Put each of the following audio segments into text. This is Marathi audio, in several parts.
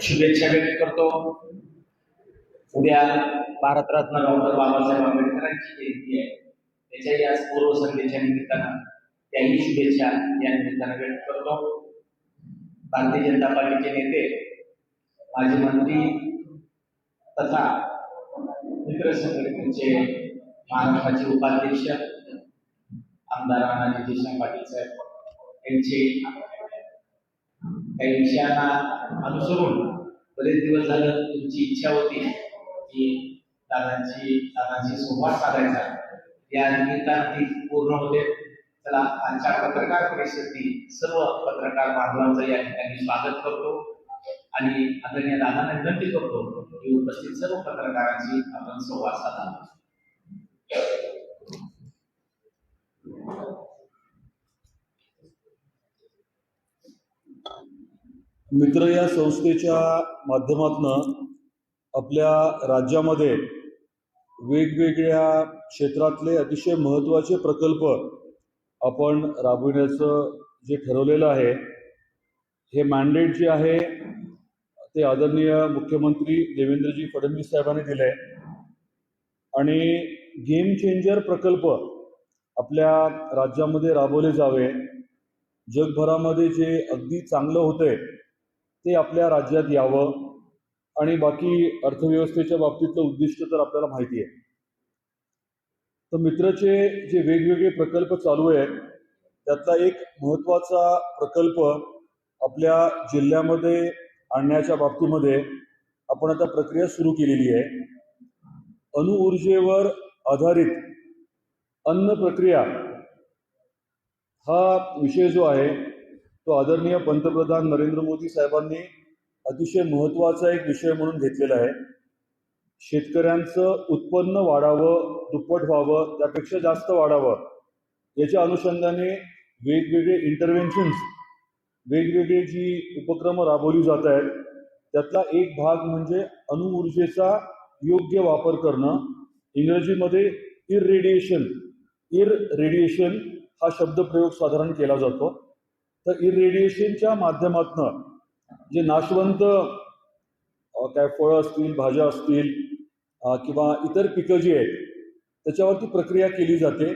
शुभेच्छा व्यक्त करतो. उद्या भारतरत्न डॉक्टर बाबासाहेब आंबेडकरांची जयंती आहे. त्याच्याही आज पूर्वसंध्येच्या निमित्तानं त्याही शुभेच्छा या निमित्तानं व्यक्त करतो. भारतीय जनता पार्टीचे नेते माजी मंत्री तथा मित्र संघटनेचे महाराष्ट्राचे उपाध्यक्ष आमदार राणाजी देशमुख पाटील साहेब यांचे. काही विषयांना अनुसरून. बरेच दिवस झालं तुमची इच्छा होती की दादांची दादांची संवाद साधायचा. या निमित्तानं ती पूर्ण होते. चला आजच्या पत्रकार परिषदेतील सर्व पत्रकार बांधवांचं या ठिकाणी स्वागत करतो. आणि आदरणीय दादांना विनंती करतो की उपस्थित सर्व पत्रकारांशी आपण संवाद साधावा. मित्र या संस्थेच्या माध्यमातून आपल्या राज्यामध्ये वेगवेगळ्या क्षेत्रातले अतिशय महत्त्वाचे प्रकल्प आपण राबविण्याचं जे ठरवलेलं आहे हे मॅन्डेट जे आहे ते आदरणीय मुख्यमंत्री देवेंद्रजी फडणवीस साहेबांनी दिले आणि गेम चेंजर प्रकल्प आपल्या राज्यामध्ये राबवले जावे. जगभरामध्ये जे अगदी चांगलं होतंय ते आपल्या राज्यात यावं आणि बाकी अर्थव्यवस्थेच्या बाबतीतलं उद्दिष्ट तर आपल्याला माहिती आहे. तर मित्रचे जे वेगवेगळे प्रकल्प चालू आहेत त्यातला एक महत्त्वाचा प्रकल्प आपल्या जिल्ह्यामध्ये आणण्याच्या बाबतीमध्ये आपण आता प्रक्रिया सुरू केलेली आहे. अणुऊर्जेवर आधारित अन्न प्रक्रिया हा विषय जो आहे तो आदरणीय पंतप्रधान नरेंद्र मोदी साहेबांनी अतिशय महत्त्वाचा एक विषय म्हणून घेतलेला आहे. शेतकऱ्यांचं उत्पन्न वाढावं दुप्पट व्हावं त्यापेक्षा जास्त वाढावं याच्या अनुषंगाने वेगवेगळे इंटरव्हेन्शन्स वेगवेगळे जी उपक्रम राबवली जात आहेत त्यातला एक भाग म्हणजे अणुऊर्जेचा योग्य वापर करणं. इंग्रजीमध्ये इररेडिएशन इर रेडिएशन हा शब्दप्रयोग साधारण केला जातो. तर इरेडिएशनच्या माध्यमातनं जे नाशवंत काय फळं असतील भाज्या असतील किंवा इतर पिकं जी आहेत त्याच्यावरती प्रक्रिया केली जाते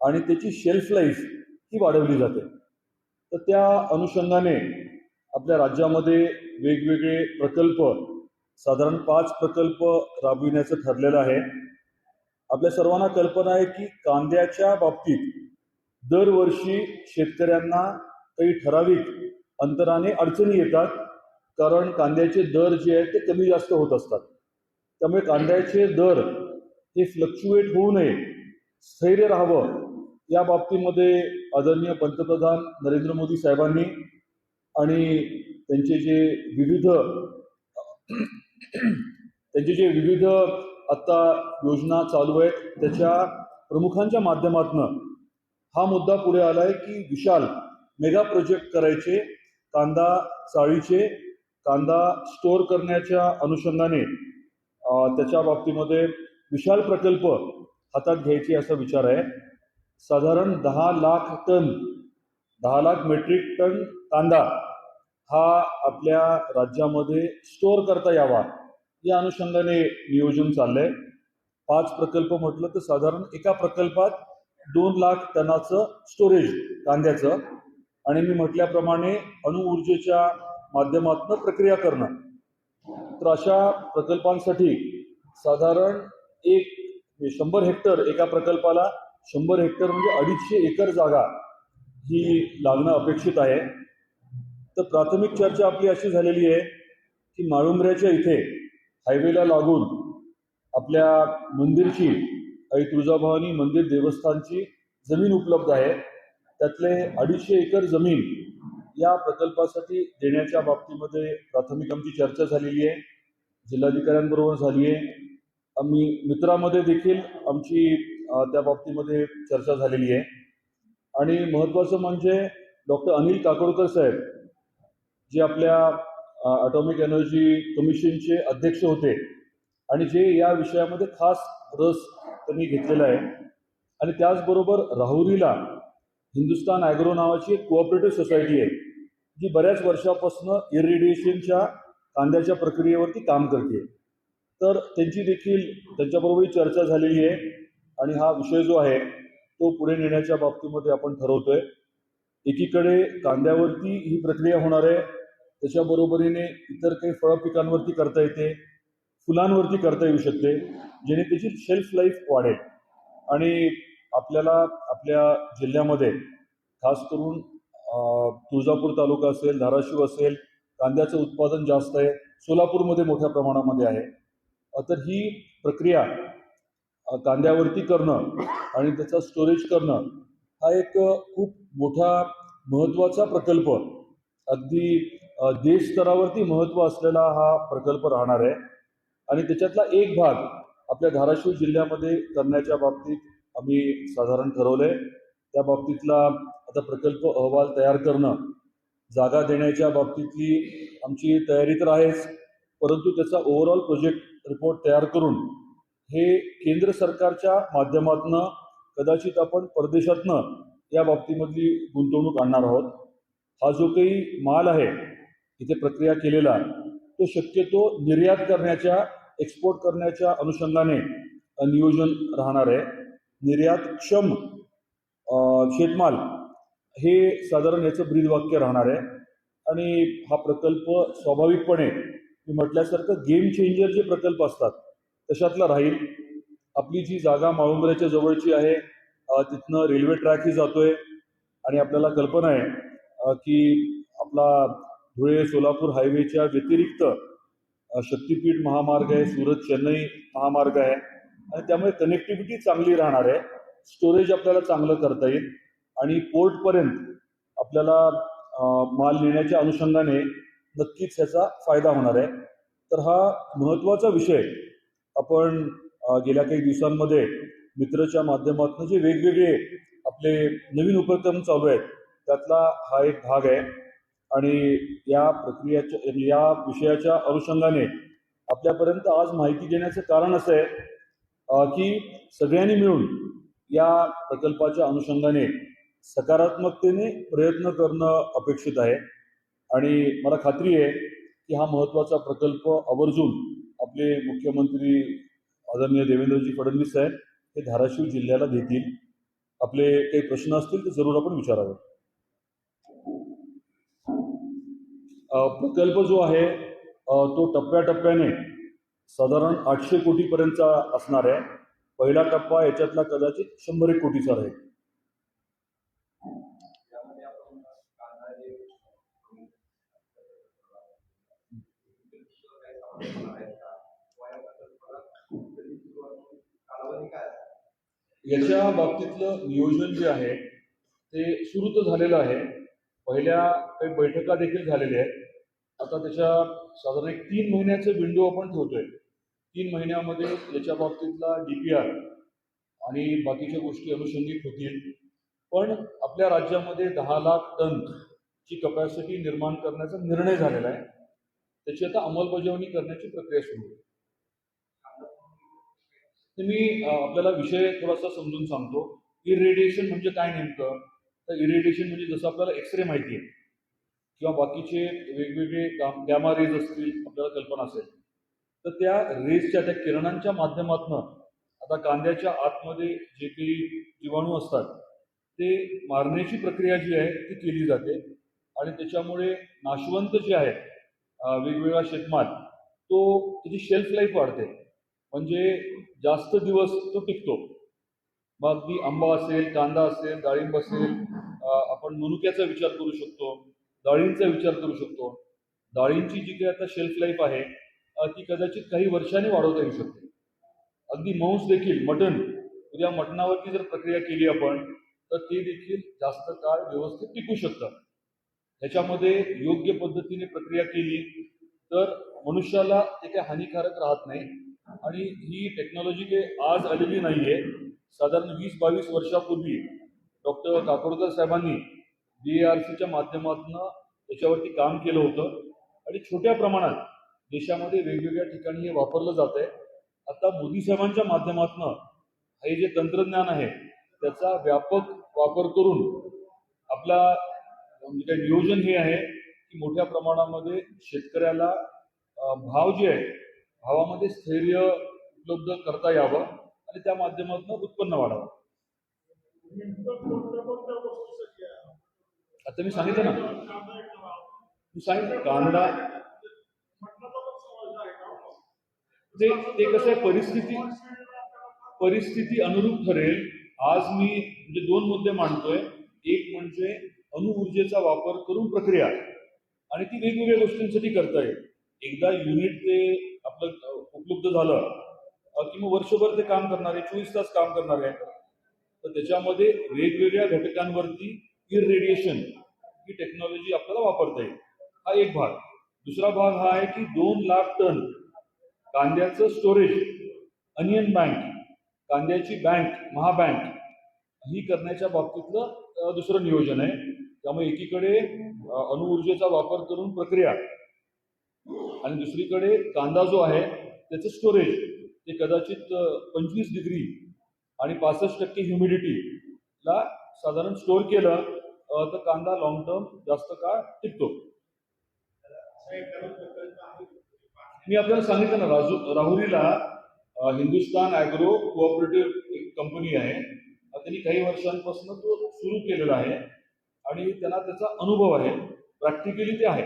आणि त्याची शेल्फ लाईफ ही वाढवली जाते. तर त्या अनुषंगाने आपल्या राज्यामध्ये वेगवेगळे प्रकल्प साधारण पाच प्रकल्प राबविण्याचं ठरलेलं आहे. आपल्या सर्वांना कल्पना आहे की कांद्याच्या बाबतीत दरवर्षी शेतकऱ्यांना काही ठराविक अंतराने अडचणी येतात कारण कांद्याचे दर जे आहेत ते कमी जास्त होत असतात. त्यामुळे कांद्याचे दर हे फ्लक्च्युएट होऊ नये स्थैर्य राहावं या बाबतीमध्ये आदरणीय पंतप्रधान नरेंद्र मोदी साहेबांनी आणि त्यांचे जे विविध त्यांचे जे विविध आता योजना चालू आहेत त्याच्या प्रमुखांच्या माध्यमातून हा मुद्दा पुढे आलाय की विशाल मेगा प्रोजेक्ट करायचे कांदा चाळीचे कांदा स्टोअर करण्याच्या अनुषंगाने त्याच्या बाबतीमध्ये विशाल प्रकल्प हातात घ्यायचे असा विचार आहे. साधारण दहा लाख टन दहा लाख मेट्रिक टन कांदा हा आपल्या राज्यामध्ये स्टोअर करता यावा या अनुषंगाने नियोजन चाललंय. पाच प्रकल्प म्हटलं तर साधारण एका प्रकल्पात दोन लाख टनाचं स्टोरेज कांद्याचं. आणि मी म्हटल्याप्रमाणे अणुऊर्जेच्या माध्यमातून प्रक्रिया करणं. तर अशा प्रकल्पांसाठी साधारण एक म्हणजे शंभर हेक्टर एका प्रकल्पाला शंभर हेक्टर म्हणजे अडीचशे एकर जागा ही लागणं अपेक्षित आहे. तर प्राथमिक चर्चा आपली अशी झालेली आहे की माळुंबऱ्याच्या इथे हायवेला लागून आपल्या मंदिरची आई तुळजाभवानी मंदिर देवस्थानची जमीन उपलब्ध आहे. त्यातले अडीचशे एकर जमीन या प्रकल्पासाठी देण्याच्या बाबतीमध्ये प्राथमिक आमची चर्चा झालेली आहे. जिल्हाधिकाऱ्यांबरोबर झाली आहे. आम्ही मित्रामध्ये देखील आमची त्या बाबतीमध्ये चर्चा झालेली आहे. आणि महत्त्वाचं म्हणजे डॉक्टर अनिल काकोडकर साहेब जे आपल्या ॲटॉमिक एनर्जी कमिशनचे अध्यक्ष होते आणि जे या विषयामध्ये खास रस त्यांनी घेतलेला आहे. आणि त्याचबरोबर राहुरीला हिंदुस्तान ॲग्रो नावाची एक कोऑपरेटिव्ह सोसायटी आहे जी बऱ्याच वर्षापासून इरिडिएशनच्या कांद्याच्या प्रक्रियेवरती काम करते. तर त्यांची देखील त्यांच्याबरोबरही चर्चा झालेली आहे आणि हा विषय जो आहे तो पुढे नेण्याच्या बाबतीमध्ये आपण ठरवतोय. एकीकडे कांद्यावरती ही प्रक्रिया होणार आहे त्याच्याबरोबरीने इतर काही फळ पिकांवरती करता येते फुलांवरती करता येऊ शकते जेणे त्याची शेल्फ लाईफ वाढेल. आणि आपल्याला आपल्या जिल्ह्यामध्ये खास करून तुळजापूर तालुका असेल धाराशिव असेल कांद्याचं उत्पादन जास्त आहे सोलापूरमध्ये मोठ्या प्रमाणामध्ये आहे. तर ही प्रक्रिया कांद्यावरती करणं आणि त्याचा स्टोरेज करणं हा एक खूप मोठा महत्त्वाचा प्रकल्प. अगदी देश स्तरावरती महत्त्व असलेला हा प्रकल्प राहणार आहे. आणि त्याच्यातला एक भाग आपल्या धाराशिव जिल्ह्यामध्ये करण्याच्या बाबतीत आम्ही साधारण ठरवलंय. त्या बाबतीतला आता प्रकल्प अहवाल तयार करणं जागा देण्याच्या बाबतीतली आमची तयारी तर आहेच परंतु त्याचा ओव्हरऑल प्रोजेक्ट रिपोर्ट तयार करून हे केंद्र सरकारच्या माध्यमातनं कदाचित आपण परदेशातनं या बाबतीमधली गुंतवणूक आणणार आहोत. हा जो काही माल आहे इथे प्रक्रिया केलेला तो शक्यतो निर्यात करण्याच्या एक्सपोर्ट करण्याच्या अनुषंगाने नियोजन राहणार आहे. निर्यातक्षम शेतमाल हे साधारण याचं ब्रीदवाक्य राहणार आहे. आणि हा प्रकल्प स्वाभाविकपणे मी म्हटल्यासारखं गेम चेंजर जे प्रकल्प असतात तशातला राहील. आपली जी जागा माळुंबऱ्याच्या जवळची आहे तिथनं रेल्वे ट्रॅकही जातोय. आणि आपल्याला कल्पना आहे की आपला धुळे सोलापूर हायवेच्या व्यतिरिक्त शक्तिपीठ शक्तीपीठ महामार्ग आहे सुरत चेन्नई महामार्ग आहे. आणि त्यामुळे कनेक्टिव्हिटी चांगली राहणार आहे. स्टोरेज आपल्याला चांगलं करता येईल. आणि पोर्टपर्यंत आपल्याला माल नेण्याच्या अनुषंगाने नक्कीच ह्याचा फायदा होणार आहे. तर हा महत्त्वाचा विषय आपण गेल्या काही दिवसांमध्ये मित्रच्या माध्यमातून जे वेगवेगळे आपले नवीन उपक्रम चालू आहेत त्यातला हा एक भाग आहे. आणि या प्रक्रियाच्या या विषयाच्या अनुषंगाने आपल्यापर्यंत आज माहिती देण्याचं कारण असं आहे की सगळ्यांनी मिळून या प्रकल्पाच्या अनुषंगाने सकारात्मकतेने प्रयत्न करणं अपेक्षित आहे. आणि मला खात्री आहे की हा महत्त्वाचा प्रकल्प आवर्जून आपले मुख्यमंत्री आदरणीय देवेंद्रजी फडणवीस साहेब हे धाराशिव जिल्ह्याला देतील. आपले काही प्रश्न असतील तर जरूर आपण विचारावे. प्रकल्प जो आहे तो टप्प्याटप्प्याने साधारण आठशे कोटीपर्यंतचा असणार आहे. पहिला टप्पा याच्यातला कदाचित शंभर एक कोटीचा राहील. याच्या बाबतीतलं नियोजन जे आहे ते सुरू तर झालेलं आहे. पहिल्या काही बैठका देखील झालेल्या आहेत. आता त्याच्या साधारण एक तीन महिन्याचं विंडो आपण ठेवतोय. तीन महिन्यामध्ये याच्या बाबतीतला डी पी आर आणि बाकीच्या गोष्टी अनुषंगिक होतील. पण आपल्या राज्यामध्ये दहा लाख टनची कपॅसिटी निर्माण करण्याचा निर्णय झालेला आहे. त्याची आता अंमलबजावणी करण्याची प्रक्रिया सुरू आहे. मी आपल्याला विषय थोडासा समजून सांगतो. इरेडिएशन म्हणजे काय नेमकं? तर इरेडिएशन म्हणजे जसं आपल्याला एक्सरे माहिती आहे. किंवा बाकीचे वेगवेगळे गॅमा रेज असतील आपल्याला कल्पना असेल. तर त्या रेजच्या त्या किरणांच्या माध्यमातून आता कांद्याच्या आतमध्ये जे काही जीवाणू असतात ते मारण्याची प्रक्रिया जी आहे ती केली जाते. आणि त्याच्यामुळे नाशवंत जे आहे वेगवेगळा शेतमाल तो त्याची शेल्फ लाईफ वाढते. म्हणजे जास्त दिवस तो टिकतो. मग अगदी आंबा असेल कांदा असेल डाळिंब असेल आपण मनुक्याचा विचार करू शकतो. डाळींचा विचार करू शकतो. डाळींची जी काही आता शेल्फ लाईफ आहे ती कदाचित काही वर्षांनी वाढवता येऊ शकते. अगदी मांस देखील मटण उद्या मटणावरती जर प्रक्रिया केली आपण तर ते देखील जास्त काळ व्यवस्थित टिकू शकतात ह्याच्यामध्ये योग्य पद्धतीने प्रक्रिया केली तर मनुष्याला ते काही हानिकारक राहत नाही. आणि ही टेक्नॉलॉजी काही आज आलेली नाही आहे साधारण वीस बावीस वर्षापूर्वी डॉक्टर काकोडकर साहेबांनी डी आर सीच्या माध्यमातून त्याच्यावरती काम केलं होतं. आणि छोट्या प्रमाणात देशामध्ये वेगवेगळ्या ठिकाणी हे वापरलं जात आहे. आता मोदी साहेबांच्या माध्यमातून हे जे तंत्रज्ञान आहे त्याचा व्यापक वापर करून आपला म्हणजे काय नियोजन हे आहे की मोठ्या प्रमाणामध्ये शेतकऱ्याला भाव जे आहे भावामध्ये स्थैर्य उपलब्ध करता यावं आणि त्या माध्यमातून उत्पन्न वाढावं. आता मी सांगितलं ना. मी सांगितलं कांदा. ते ते कसं आहे परिस्थिती परिस्थिती अनुरूप ठरेल. आज मी म्हणजे दोन मुद्दे मांडतोय. एक म्हणजे अणुऊर्जेचा वापर करून प्रक्रिया. आणि ती वेगवेगळ्या गोष्टींसाठी करता येईल एकदा युनिट ते आपलं उपलब्ध झालं अ, मग वर्षभर ते काम करणार आहे चोवीस तास काम करणार आहे तर त्याच्यामध्ये वेगवेगळ्या घटकांवरती इरेडिएशन ही टेक्नॉलॉजी आपल्याला वापरता येईल. हा एक भाग. दुसरा भाग हा आहे की दोन लाख टन कांद्याचं स्टोरेज अनियन बँक कांद्याची बँक महाबँक ही करण्याच्या बाबतीतलं दुसरं नियोजन आहे. त्यामुळे एकीकडे अणुऊर्जेचा वापर करून प्रक्रिया आणि दुसरीकडे कांदा जो आहे त्याचं स्टोरेज ते कदाचित पंचवीस डिग्री आणि पासष्ट टक्के ह्युमिडिटीला साधारण स्टोअर केलं तर कांदा लॉंग टर्म जास्त काळ टिकतो. मी आपल्याला सांगितलं ना राजू राहुरीला हिंदुस्तान ॲग्रो कोऑपरेटिव्ह एक कंपनी आहे. त्यांनी काही वर्षांपासून तो सुरू केलेला आहे आणि त्यांना त्याचा अनुभव आहे. प्रॅक्टिकली ते आहे.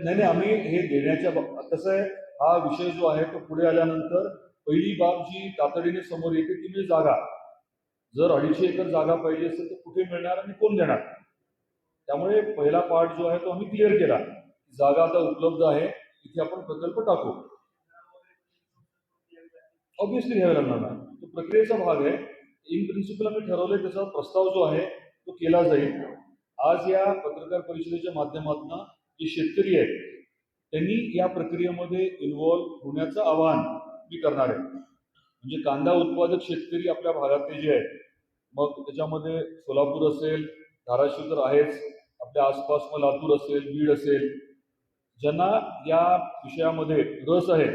नाही नाही आम्ही हे देण्याच्या कसं आहे हा विषय जो आहे तो पुढे आल्यानंतर पहिली बाब जी तातडीने समोर येते ती म्हणजे जागा. जर अडीचशे एकर जागा पाहिजे असेल तर कुठे मिळणार आणि कोण देणार? त्यामुळे पहिला पार्ट जो आहे तो आम्ही क्लिअर केला. जागा आता उपलब्ध आहे. इथे आपण प्रकल्प टाकू. ऑब्विसली घ्यावे लागणार ना तो प्रक्रियेचा भाग आहे. इन प्रिन्सिपल आम्ही ठरवलंय त्याचा प्रस्ताव जो आहे तो केला जाईल. आज या पत्रकार परिषदेच्या माध्यमातून जे शेतकरी आहेत त्यांनी या प्रक्रियेमध्ये इन्व्हॉल्व्ह होण्याचं आवाहन मी करणार आहे. म्हणजे कांदा उत्पादक शेतकरी आपल्या भागातले जे आहेत मग त्याच्यामध्ये सोलापूर असेल धाराशिव तर आहेच आपल्या आसपास मग लातूर असेल बीड असेल ज्यांना या विषयामध्ये रस आहे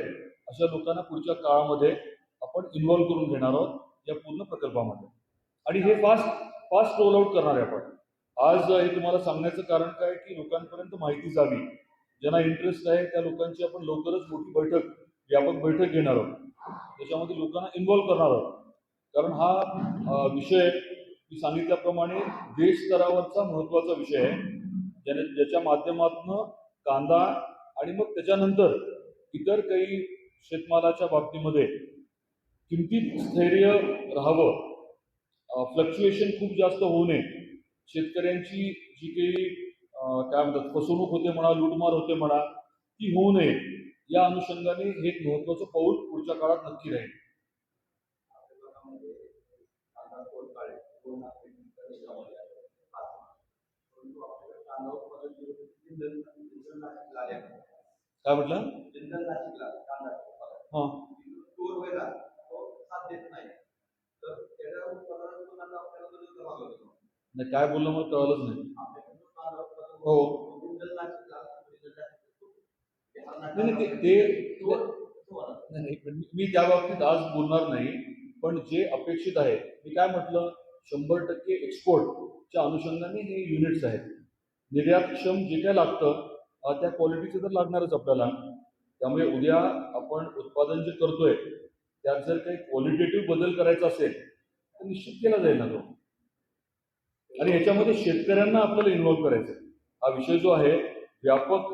अशा लोकांना पुढच्या काळामध्ये आपण इन्व्हॉल्व्ह करून घेणार आहोत या पूर्ण प्रकल्पामध्ये. आणि हे फास्ट फास्ट रोल आउट करणार आहे आपण. आज हे तुम्हाला सांगण्याचं कारण काय की लोकांपर्यंत माहिती जावी. ज्यांना इंटरेस्ट आहे त्या लोकांची आपण लवकरच मोठी बैठक व्यापक बैठक घेणार आहोत. त्याच्यामध्ये लोकांना इन्व्हॉल्व्ह करणार आहोत. कारण हा विषय मी सांगितल्याप्रमाणे देश स्तरावरचा महत्त्वाचा विषय आहे. ज्याने ज्याच्या माध्यमातून कांदा आणि मग त्याच्यानंतर इतर काही शेतमालाच्या बाबतीमध्ये किमतीत स्थैर्य राहावं फ्लक्च्युएशन खूप जास्त होऊ नये. शेतकऱ्यांची जी काही काय म्हणतात फसवणूक होते म्हणा लूटमार होते म्हणा ती होऊ नये. या अनुषंगाने हे एक महत्वाचं पाऊल पुढच्या काळात नक्की राहील. काय म्हटलं? हां. नाही काय बोललं मला कळलंच नाही. हो. नाही ते नाही, नाही मी त्या बाबतीत आज बोलणार नाही पण जे अपेक्षित आहे मी काय म्हटलं शंभर टक्के एक्सपोर्टच्या अनुषंगाने हे युनिट्स आहेत. निर्यातक्षम जे काय लागतं त्या क्वालिटीचं तर लागणारच आपल्याला. त्यामुळे उद्या आपण उत्पादन जे करतोय त्यात जर काही क्वालिटेटिव्ह बदल करायचा असेल तर निश्चित केला जाईल ना तो. आणि याच्यामध्ये शेतकऱ्यांना आपल्याला इन्व्हॉल्व्ह करायचं हा विषय जो आहे व्यापक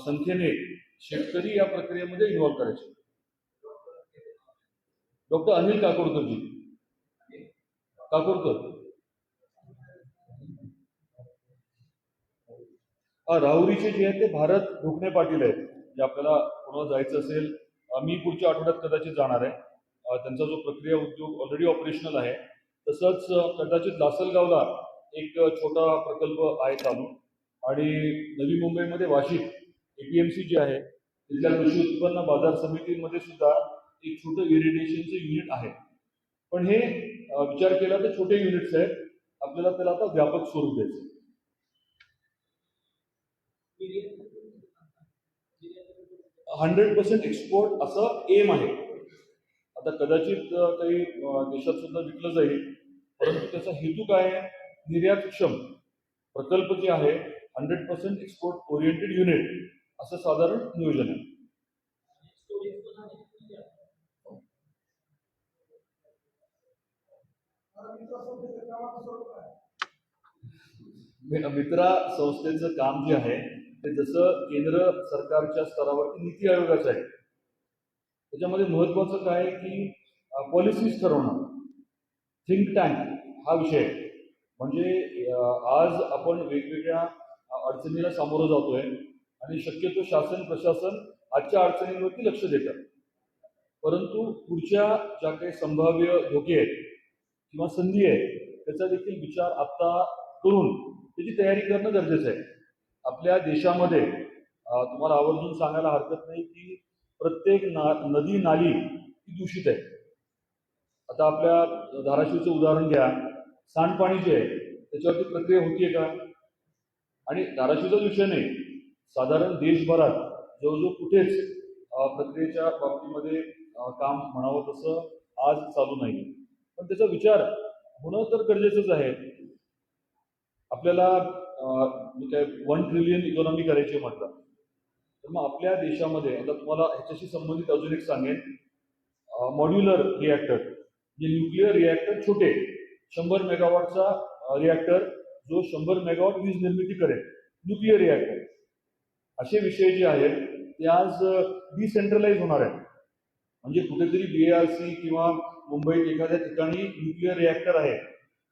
संख्येने शेतकरी या प्रक्रियेमध्ये इन्व्हॉल्व्ह करायचे. डॉक्टर अनिल काकोडकरजी. काकोडकर. राहुरीचे जे आहेत ते भारत ढुकणे पाटील आहेत जे आपल्याला कोणाला जायचं असेल मी पुढच्या आठवड्यात कदाचित जाणार आहे. त्यांचा जो प्रक्रिया उद्योग ऑलरेडी ऑपरेशनल आहे तसंच कदाचित लासलगावला एक छोटा प्रकल्प आहे चालू. आणि नवी मुंबईमध्ये वाशिक एपीएमसी जे आहे तिथल्या कृषी उत्पन्न बाजार समितीमध्ये सुद्धा एक छोटं इरिटेशनचं युनिट आहे. पण हे विचार केला तर छोटे युनिट्स आहेत. आपल्याला त्याला आता व्यापक स्वरूप द्यायचं हंड्रेड पर्सेंट एक्सपोर्ट असं एम आहे. आता कदाचित काही देशात सुद्धा विकलं जाईल. परंतु त्याचा हेतू काय आहे? निर्यातक्षम प्रकल्प जे आहे hundred percent export oriented unit असं साधारण नियोजन आहे. मित्रा संस्थेचं काम जे आहे ते जसं केंद्र सरकारच्या स्तरावरती नीती आयोगाचं आहे त्याच्यामध्ये महत्वाचं काय आहे की पॉलिसीज ठरवणं थिंक टँक हा विषय म्हणजे आज आपण वेगवेगळ्या अडचणीला सामोरं जातोय आणि शक्यतो शासन प्रशासन आजच्या अडचणींवरती लक्ष देतात परंतु पुढच्या ज्या काही संभाव्य धोके आहेत किंवा संधी आहे त्याचा देखील विचार आत्ता करून त्याची तयारी करणं गरजेचं आहे. आपल्या देशामध्ये तुम्हाला आवर्जून सांगायला हरकत नाही की प्रत्येक ना नदी नाली ही दूषित आहे. आता आपल्या धाराशिवचं उदाहरण घ्या. सांडपाणी जे आहे त्याच्यावरती प्रक्रिया होतीये का? आणि धाराशिवचाच विषय नाही साधारण देशभरात जवळजवळ कुठेच प्रक्रियेच्या बाबतीमध्ये काम म्हणावं तसं आज चालू नाही पण त्याचा विचार होणं तर गरजेचंच आहे. आपल्याला काय वन ट्रिलियन इकॉनॉमी करायची म्हटलं. तर मग आपल्या देशामध्ये आता तुम्हाला ह्याच्याशी संबंधित अजून एक सांगेन. मॉड्युलर रिॲक्टर जे न्यूक्लिअर रिॲक्टर छोटे शंभर मेगावॉटचा रिॲक्टर जो शंभर मेगावॉट वीज निर्मिती करेल न्यूक्लिअर रिॲक्टर असे विषय जे आहेत ते आज डिसेंट्रलाइज होणार आहेत. म्हणजे कुठेतरी बी आर सी किंवा मुंबईत एखाद्या ठिकाणी न्यूक्लिअर रिॲक्टर आहे.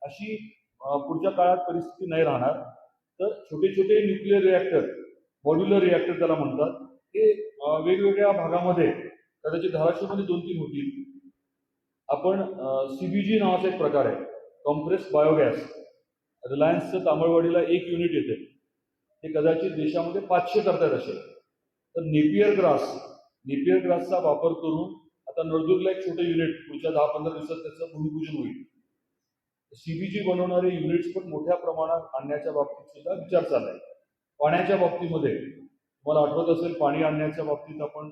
अशी पुढच्या काळात परिस्थिती नाही राहणार. तर छोटे छोटे न्यूक्लिअर रिॲक्टर मॉड्युलर रिॲक्टर त्याला म्हणतात. ते वेगवेगळ्या भागामध्ये कदाचित धाराशिवमध्ये दोन तीन होतील. आपण सीबीजी नावाचा एक प्रकार आहे. कॉम्प्रेस बायोगॅस रिलायन्सचं तांबळवाडीला एक युनिट येते. ते कदाचित देशामध्ये पाचशे करतात असे तर नेपियर ग्रास नेपियर ग्रासचा वापर करून आता नळदुर्गला एक छोटं युनिट पुढच्या दहा पंधरा दिवसात त्याचं भूमिपूजन होईल. सीबीजी बनवणारे युनिट्स पण मोठ्या प्रमाणात आणण्याच्या बाबतीत सुद्धा विचार आहे पाण्याच्या बाबतीमध्ये तुम्हाला आठवत असेल पाणी आणण्याच्या बाबतीत आपण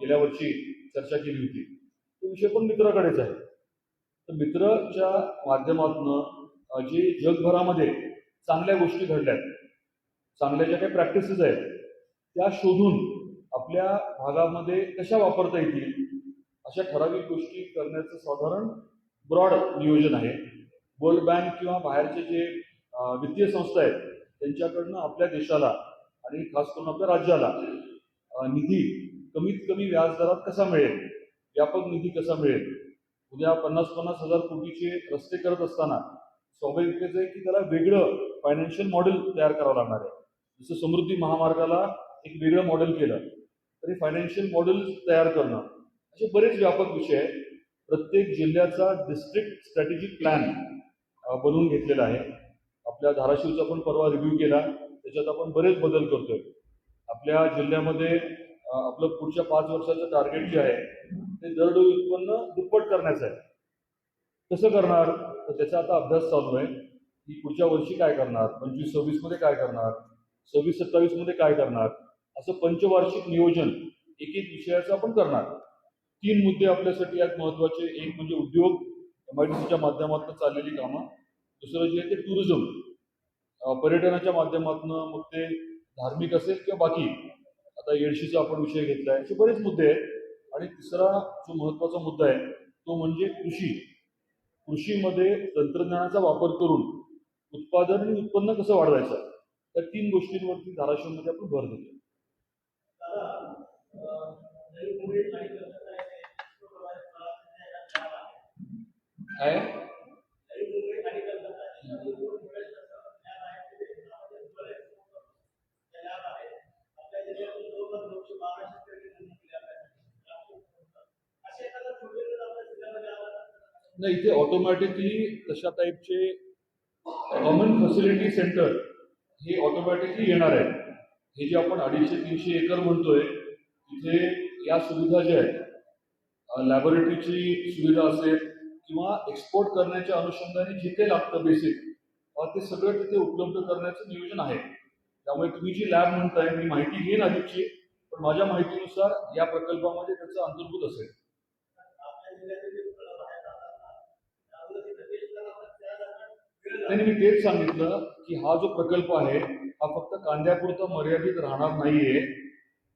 गेल्या वर्षी चर्चा केली होती. तो विषय पण मित्राकडेच आहे. तर मित्रच्या माध्यमातून जी जगभरामध्ये चांगल्या गोष्टी घडल्या आहेत चांगल्या ज्या काही प्रॅक्टिसेस आहेत त्या शोधून आपल्या भागामध्ये कशा वापरता येतील अशा ठराविक गोष्टी करण्याचं साधारण ब्रॉड नियोजन आहे. वर्ल्ड बँक किंवा बाहेरचे जे वित्तीय संस्था आहेत त्यांच्याकडनं आपल्या देशाला आणि खास करून आपल्या राज्याला निधी कमीत कमी व्याजदरात कसा मिळेल व्यापक निधी कसा मिळेल उद्या पन्नास पन्नास हजार कोटीचे रस्ते करत असताना स्वाभाविकच आहे की त्याला वेगळं फायनान्शियल मॉडेल तयार करावं लागणार आहे. जसं समृद्धी महामार्गाला एक वेगळं मॉडेल केलं तरी फायनान्शियल मॉडेल तयार करणं असे बरेच व्यापक विषय आहेत. प्रत्येक जिल्ह्याचा डिस्ट्रिक्ट स्ट्रॅटेजिक प्लॅन बनवून घेतलेला आहे. आपल्या धाराशिवचा पण परवा रिव्ह्यू केला त्याच्यात आपण बरेच बदल करतोय. आपल्या जिल्ह्यामध्ये आपलं पुढच्या पाच वर्षाचं टार्गेट जे आहे ते दरडोई उत्पन्न दुप्पट करण्याचं आहे. कसं करणार? तर त्याचा आता अभ्यास चालू आहे. की पुढच्या वर्षी काय करणार? पंचवीस सव्वीसमध्ये काय करणार? सव्वीस सत्तावीसमध्ये काय करणार? असं पंचवार्षिक नियोजन एक एक विषयाचं आपण करणार. तीन मुद्दे आपल्यासाठी यात महत्त्वाचे एक म्हणजे उद्योग. एम आय डी सीच्या माध्यमातून चाललेली कामं. दुसरं जे आहे ते टुरिझम. पर्यटनाच्या माध्यमातून मग ते धार्मिक असेल किंवा बाकी. आता येडशीचा आपण विषय घेतला आहे असे बरेच मुद्दे आहेत. आणि तिसरा जो महत्त्वाचा मुद्दा आहे तो म्हणजे कृषी. कृषीमध्ये तंत्रज्ञानाचा वापर करून उत्पादन आणि उत्पन्न कसं वाढवायचं त्या तीन गोष्टींवरती धाराशिवमध्ये आपण भर देतो काय? नाही इथे ऑटोमॅटिकली तशा टाईपचे कॉमन फॅसिलिटी सेंटर हे ऑटोमॅटिकली येणार आहे हे जे आपण अडीचशे तीनशे एकर म्हणतोय तिथे या सुविधा ज्या आहेत लॅबोरेटरीची सुविधा असेल किंवा एक्सपोर्ट करण्याच्या अनुषंगाने जे काही लागतं बेसिक ते सगळं तिथे उपलब्ध करण्याचं नियोजन आहे. त्यामुळे तुम्ही जी लॅब म्हणताय मी माहिती घेईन अधिकची पण माझ्या माहितीनुसार या प्रकल्पामध्ये त्याचं अंतर्भूत असेल. त्यांनी मी तेच सांगितलं की हा जो प्रकल्प आहे हा फक्त कांद्यापुरता मर्यादित राहणार नाहीये.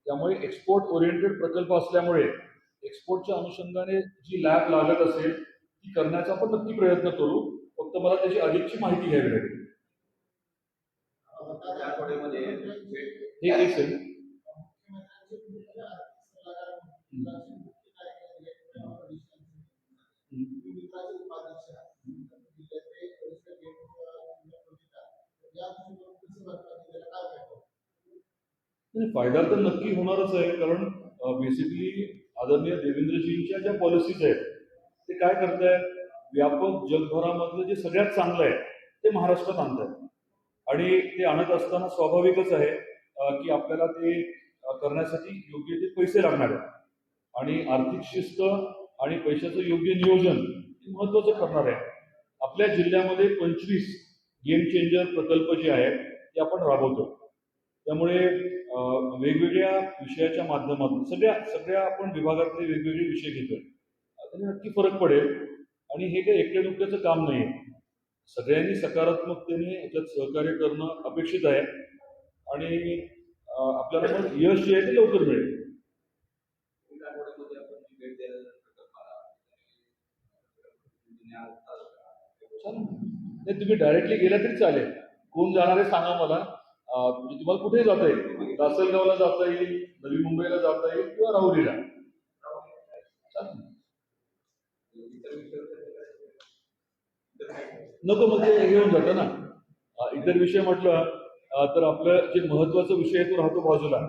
त्यामुळे एक्सपोर्ट ओरिएंटेड प्रकल्प असल्यामुळे एक्सपोर्टच्या अनुषंगाने जी लॅब लागत असेल ती करण्याचा पण नक्की प्रयत्न करू. फक्त मला त्याची अधिकची माहिती घ्यावी लागेल. आठवड्यामध्ये फायदा तर नक्की होणारच आहे कारण बेसिकली आदरणीय देवेंद्रजींच्या ज्या पॉलिसीज आहेत ते काय करतायत? व्यापक जगभरामधलं जे सगळ्यात चांगलं आहे ते महाराष्ट्रात आणतात आणि ते आणत असताना स्वाभाविकच आहे की आपल्याला ते करण्यासाठी योग्य ते पैसे लागणार आहेत. आणि आर्थिक शिस्त आणि पैशाचं योग्य नियोजन हे महत्वाचं करणार आहे. आपल्या जिल्ह्यामध्ये पंचवीस गेम चेंजर प्रकल्प जे आहेत ते आपण राबवतो. त्यामुळे वेगवेगळ्या विषयाच्या माध्यमातून सगळ्या सगळ्या आपण विभागातले वेगवेगळे विषय घेतोय. त्याने नक्की फरक पडेल आणि हे काही एकट्या दुकट्याचं काम नाही आहे सगळ्यांनी सकारात्मकतेने याच्यात सहकार्य करणं अपेक्षित आहे आणि आपल्याला मग यश जे आहे ते लवकर मिळेल. चालेल. नाही तुम्ही डायरेक्टली गेला तरी चालेल. कोण जाणार आहे सांगा मला. म्हणजे तुम्हाला कुठे जाता येईल. लासलगावला जाता येईल नवी मुंबईला जाता येईल किंवा राहुरीला. नको मग ते होऊन जातं ना. इतर विषय म्हटलं तर आपलं जे महत्त्वाचा विषय आहे तो राहतो बाजूला.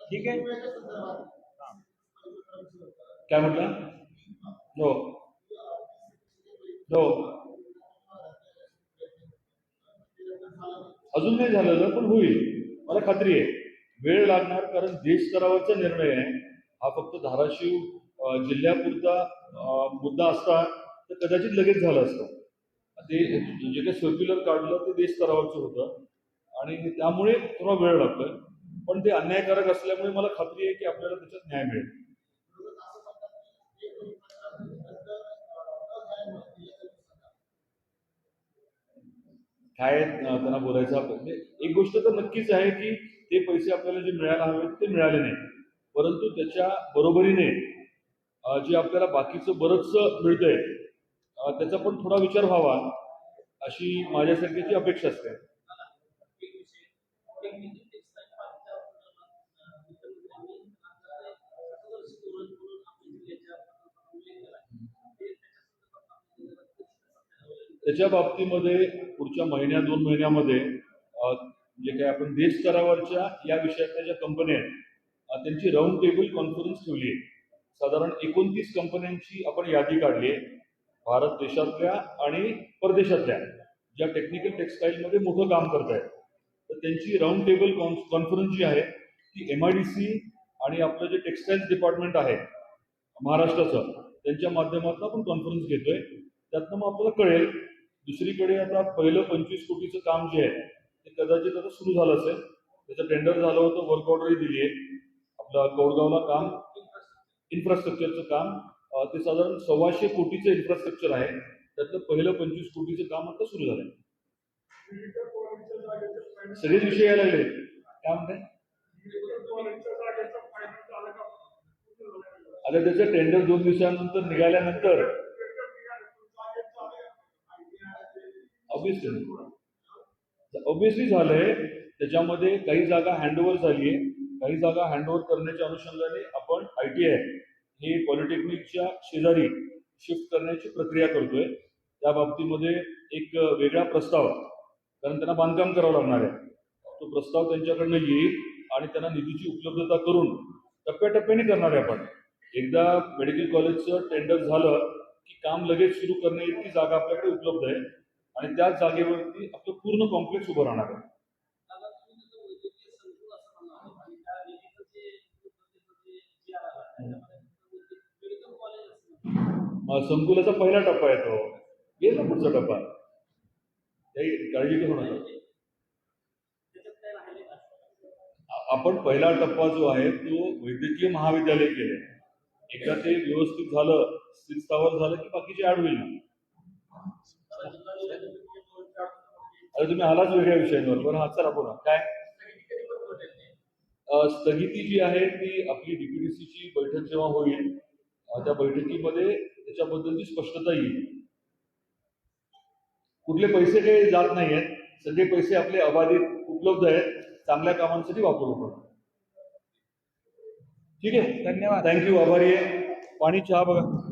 ठीक आहे. काय म्हटलं? हो. जाऊ अजून नाही झालेलं पण होईल. मला खात्री आहे. वेळ लागणार कारण देश स्तरावरचा निर्णय आहे. हा फक्त धाराशिव जिल्ह्यापुरता मुद्दा असता तर कदाचित लगेच झालं असतं. ते जे काही सर्क्युलर काढलं ते देश स्तरावरचं होतं. आणि त्यामुळे थोडा वेळ लागतोय. पण ते अन्यायकारक असल्यामुळे मला खात्री आहे की आपल्याला त्याच्यात न्याय मिळेल. काय त्यांना बोलायचं म्हणजे एक गोष्ट तर नक्कीच आहे की ते पैसे आपल्याला जे मिळायला हवे ते मिळाले नाही परंतु त्याच्या बरोबरीने जे आपल्याला बाकीचं बरंचसं मिळतंय त्याचा पण थोडा विचार व्हावा अशी माझ्यासारख्याची अपेक्षा असते. त्याच्या बाबतीमध्ये पुढच्या महिन्या दोन महिन्यामध्ये जे काही आपण देश स्तरावरच्या या विषयातल्या ज्या कंपन्या आहेत त्यांची राऊंड टेबल कॉन्फरन्स ठेवली आहे. साधारण एकोणतीस कंपन्यांची आपण यादी काढली आहे. भारत देशातल्या आणि परदेशातल्या ज्या टेक्निकल टेक्सटाईलमध्ये मोठं काम करत आहेत. तर त्यांची राऊंड टेबल कॉन्फरन्स जी आहे ती एम आय डी सी आणि आपलं जे टेक्सटाईल्स डिपार्टमेंट आहे महाराष्ट्राचं त्यांच्या माध्यमातून आपण कॉन्फरन्स घेतोय. त्यातनं मग आपल्याला कळेल दुसरीकडे आता पहिलं पंचवीस कोटीचं काम जे आहे ते कदाचित आता सुरू झालं असेल. त्याचं टेंडर झालं होतं वर्क ऑर्डरही दिली आहे आपलं कोडगावला काम इन्फ्रास्ट्रक्चरचं काम ते साधारण सव्वाशे कोटीचं इन्फ्रास्ट्रक्चर आहे. त्यातलं पहिलं पंचवीस कोटीचं काम आता सुरू झालंय. सगळेच विषय यायला लागले. काय म्हणते आता त्याचं टेंडर दोन दिवसानंतर निघाल्यानंतर ऑब्विसली ऑब्विसली झालंय त्याच्यामध्ये काही जागा हँडओव्हर झाली आहे काही जागा हँडओव्हर करण्याच्या अनुषंगाने आपण आय टी आय हे पॉलिटेक्निकच्या शेजारी शिफ्ट करण्याची प्रक्रिया करतोय. त्या बाबतीमध्ये एक वेगळा प्रस्ताव कारण त्यांना बांधकाम करावं लागणार आहे. तो प्रस्ताव त्यांच्याकडनं येईल आणि त्यांना निधीची उपलब्धता करून टप्प्याटप्प्याने करणार आहे आपण. एकदा मेडिकल कॉलेजचं टेंडर झालं की काम लगेच सुरू करणे इतकी जागा आपल्याकडे उपलब्ध आहे. आणि त्याच जागेवरती आपलं पूर्ण कॉम्प्लेक्स उभं राहणार आहे. संकुलाचा पहिला टप्पा येतो येईल ना पुढचा टप्पा. काही काळजी करू नका. आपण पहिला टप्पा जो आहे तो वैद्यकीय महाविद्यालय केले. एकदा ते व्यवस्थित झालं स्थिर स्थावर झालं की बाकीचे ऍड होईल. ना अरे तुम्ही आलाच वेगळ्या विषयांवर. बरं हा चला बोला. काय? स्थगिती जी आहे ती आपली डीपीडीसीची बैठक जेव्हा होईल त्या बैठकीमध्ये त्याच्याबद्दलची स्पष्टता येईल. कुठले पैसे काही जात नाही आहेत सगळे पैसे आपले अबाधित उपलब्ध आहेत. चांगल्या कामांसाठी वापरू आपण. ठीक आहे? धन्यवाद. थँक्यू आभारी आहे. पाणी चहा बघा.